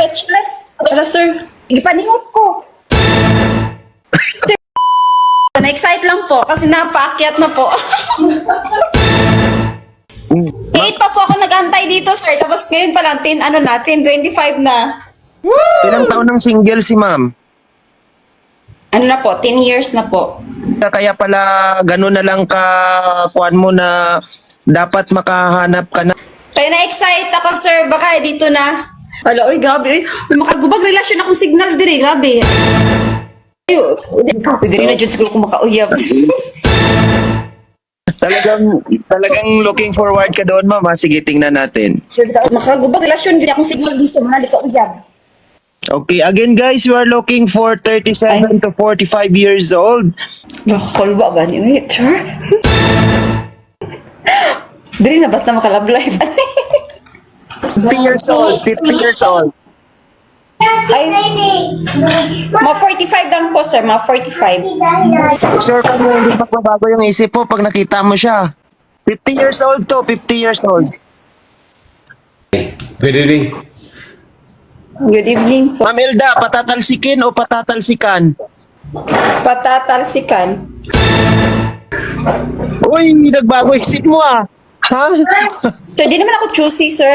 speechless. Ala, sir. Ipaningot ko. Sir, Na-excite lang po kasi napaakyat na po. Eight pa po ako nag-antay dito, sir. Tapos ngayon pa lang, 10, ano na, 10, 25 na. Ilang taon ng single si ma'am? Ano na po, 10 years na po. Kaya pala gano'n na lang ka kuan mo na dapat makahanap ka na. Kaya na-excite ako, sir. Baka dito na. Ala, oy, grabe. Oy, makagubag relasyon akong signal dire. Grabe. Ay, rin na dyan siguro kung makauyab. Talagang talagang looking forward ka doon, ma'am. ha? Sige, tingnan natin. makagubag relasyon din akong signal dito. Mga likauyab. Okay, again guys, you are looking for 37 to 45 years old. Nakalba ba niyo? Wait, sir? Dili na ba't na makalab live? 50 years old, 50 years old. Ay, mga 45 lang po, sir. Mga 45. Sure ka mo, hindi magbabago yung isip mo pag nakita mo siya. 50 years old to, 50 years old. Pwede rin. Good evening po. Ma'am Elda, patatalsikin o patatalsikan? Patatalsikan. Uy, nagbago isip mo ah. Ha? Sir, di naman ako choosy, sir.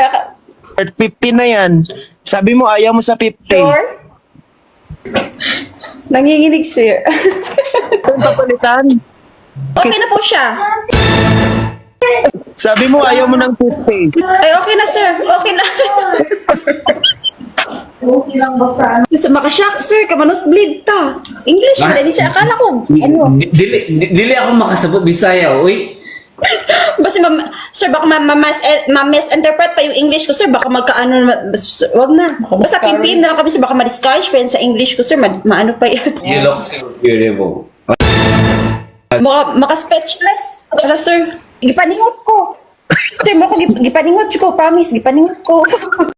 At 50 na yan. Sabi mo, ayaw mo sa 50. Sure? Nanginginig, sir. Papalitan? okay na po siya. Sabi mo, ayaw mo ng 50. Ay, okay na, sir. Okay na. Okay lang ba sa ano? Makashock, sir. Kamanos bleed ta. English, Ah. hindi siya. Akala ko, ano? Di- Dili, di- dili ako makasabot Bisaya, uy. Basta, ma- sir, baka ma- ma- mas- eh, ma-misinterpret pa yung English ko, sir. Baka magkaano, ma- bas- wag na. Basta PPM na lang kami, sir. Baka ma-discourage pa yan sa English ko, sir. Ma- maano pa yan. You look so beautiful. Maka, maka-speechless. Ala, sir. Gipaningot ko. Sir, mo ko, gip- gipaningot ko, promise. Gipaningot ko.